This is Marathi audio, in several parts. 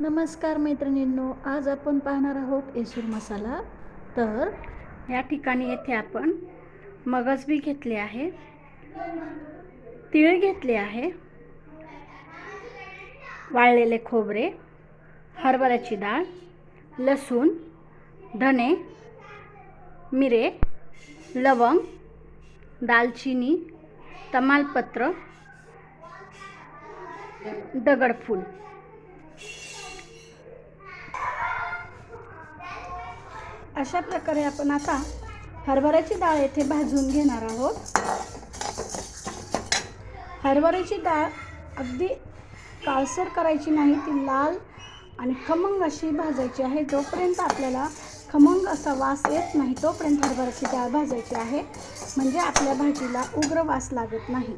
नमस्कार मैत्रिणींनो आज आपण पाहणार आहोत येसूर मसाला. तर या ठिकाणी येथे आपण मगजबी घेतले आहे तीळ घेतले आहे वाळलेले खोबरे हरभऱ्याची डाळ लसूण धने मिरे लवंग दालचिनी तमालपत्र दगडफूल. अशा प्रकारे आपण आता हरभऱ्याची डाळ येथे भाजून घेणार आहोत. हरभऱ्याची डाळ अगदी काळसर करायची नाही ती लाल आणि खमंग अशी भाजायची आहे. जोपर्यंत आपल्याला खमंग असा वास येत नाही तोपर्यंत हरभऱ्याची डाळ भाजायची आहे. म्हणजे आपल्या भाजीला उग्र वास लागत नाही.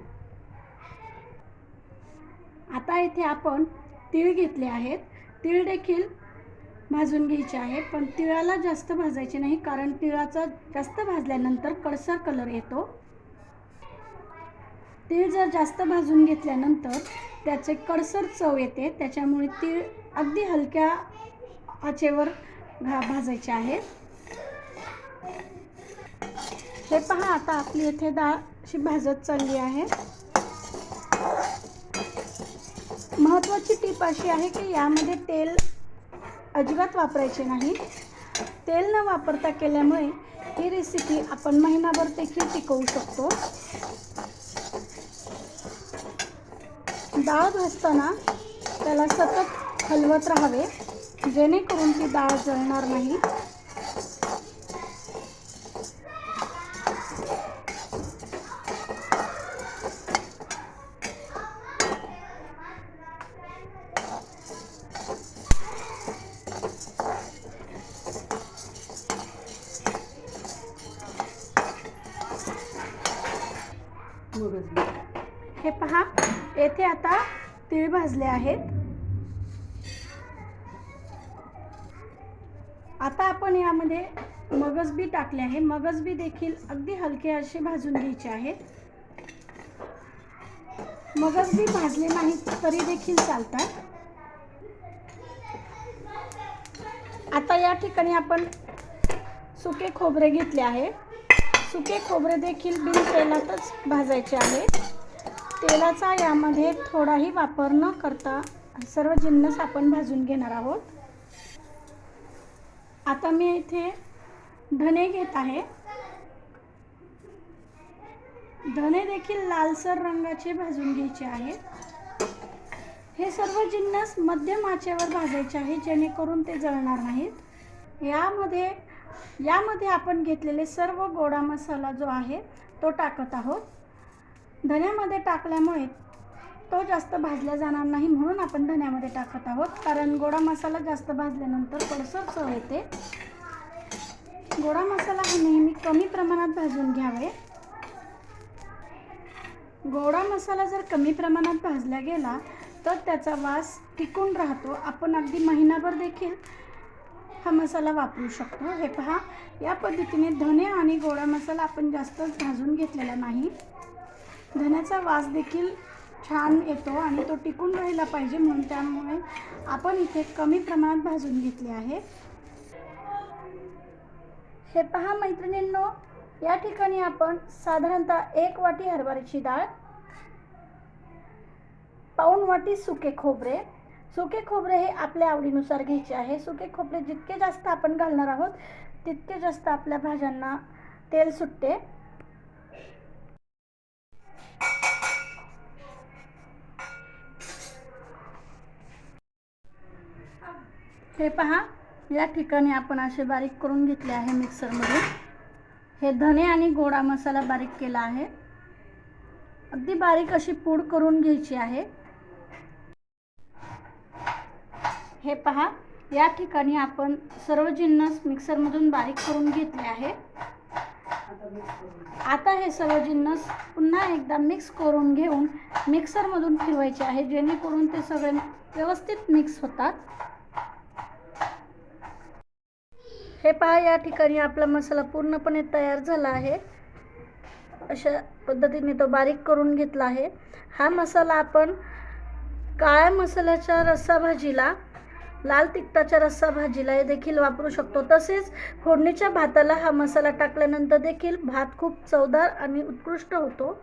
आता इथे आपण तीळ घेतले आहेत. तीळ देखील भाजून घ्यायचे आहे पण तिळाला जास्त भाजायचे नाही कारण तिळाचा जास्त भाजल्यानंतर कडसर कलर येतो. तीळ जर जास्त भाजून घेतल्यानंतर त्याचे कडसर चव येते त्याच्यामुळे तीळ अगदी हलक्या आचेवर घा भाजायचे आहेत हे पहा आता आपली इथे डाळ अशी भाजत चालली आहे. महत्त्वाची टीप अशी आहे की यामध्ये तेल अजिबात वापरायचे नाही. तेल न वापरता केल्यामुळे ही रेसिपी आपण महिनाभर देखील टिकवू शकतो. डाळ भाजताना त्याला सतत हलवत राहावे जेणेकरून ती डाळ जळणार नाही. हे पहा येथे आता तीळ भाजले आहेत. आता आपण यामध्ये मगजबी टाकले आहे. मगजबी देखील अगदी हलके असे भाजून घ्यायचे आहेत मगजबी भाजले नाही तरी देखील चालतात. आता या ठिकाणी आपण सुके खोबरे घेतले आहे. सुके खोबरे देखील बिन तेलातच भाजायचे आहे तेलाचा यामध्ये थोडाही वापर न करता सर्व जिन्नस आपण भाजून घेणार आहोत. आता मी इथे धने घेत आहे. धने देखील लालसर रंगाचे भाजून घ्यायचे आहेत. हे सर्व जिन्नस मध्यम आचेवर भाजायचे आहे जेणेकरून ते जळणार नाहीत. यामध्ये यामध्ये आपण घेतलेले सर्व गोडा मसाला जो आहे तो टाकत आहोत. धन्यामध्ये टाकल्यामुळे तो जास्त भाजला जाणार नाही म्हणून आपण धन्यामध्ये टाकत आहोत. कारण गोडा मसाला जास्त भाजल्यानंतर पडसर चव येते. गोडा मसाला हा नेहमी कमी प्रमाणात भाजून घ्यावे. गोडा मसाला जर कमी प्रमाणात भाजला गेला तर त्याचा वास टिकून राहतो. आपण अगदी महिनाभर देखील हा मसाला वापरू शकतो. हे पहा या पद्धतीने धने आणि गोडा मसाला आपण जास्तच भाजून घेतलेला नाही. धन्याचा वास देखील छान येतो आणि तो टिकून राहिला पाहिजे म्हणून त्यामुळे आपण इथे कमी प्रमाणात भाजून घेतले आहे. हे पहा मैत्रिणींनो या ठिकाणी आपण साधारणतः एक वाटी हरभऱ्याची डाळ पाऊण वाटी सुके खोबरे सुके खोबरे हे आपल्या आवडीनुसार घ्यायचे आहे. सुके खोबरे जितके जास्त आपण घालणार आहोत तितके जास्त आपल्या भाज्यांना तेल सुटते. हे पहा या ठिकाणी आपण असे बारीक करून घेतले आहे मिक्सरमध्ये हे धने आणि गोडा मसाला बारीक केला आहे. अगदी बारीक अशी पूड करून घ्यायची आहे. हे पहा या ठिकाणी आपण सर्व जिन्नस मिक्सरमधून बारीक करून घेतले आहे. आता हे सर्व जिन्नस पुन्हा एकदा मिक्स करून घेऊन मिक्सरमधून फिरवायचे आहे जेणेकरून ते सगळे व्यवस्थित मिक्स होतात. हे पहा या ठिकाणी आपला मसाला पूर्णपणे तयार झाला आहे. अशा पद्धतीने तो बारीक करून घेतला आहे. हा मसाला आपण काळ्या मसाल्याच्या रस्सा भाजीला लाल तिखटाच्या रस्सा भाजीला देखील वापरू शकतो. तसेच फोडणीच्या भाताला हा मसाला टाकल्यानंतर देखील भात खूप चवदार आणि उत्कृष्ट होतो.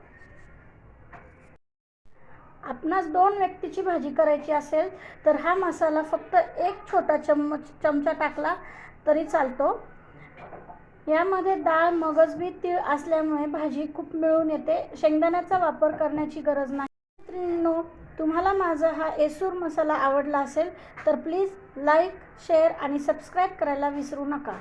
आपणास दोन व्यक्तीची भाजी करायची असेल तर हा मसाला फक्त एक छोटा चम्मच चमचा टाकला तरी चालतो. यामध्ये डाळ मगजबी तीळ असल्यामुळे भाजी खूप मिळून येते. शेंगदाण्याचा वापर करण्याची गरज नाही. तुम्हाला माझा हा एसूर मसाला आवडला असेल तर प्लीज लाईक शेअर आणि सबस्क्राईब करायला विसरू नका.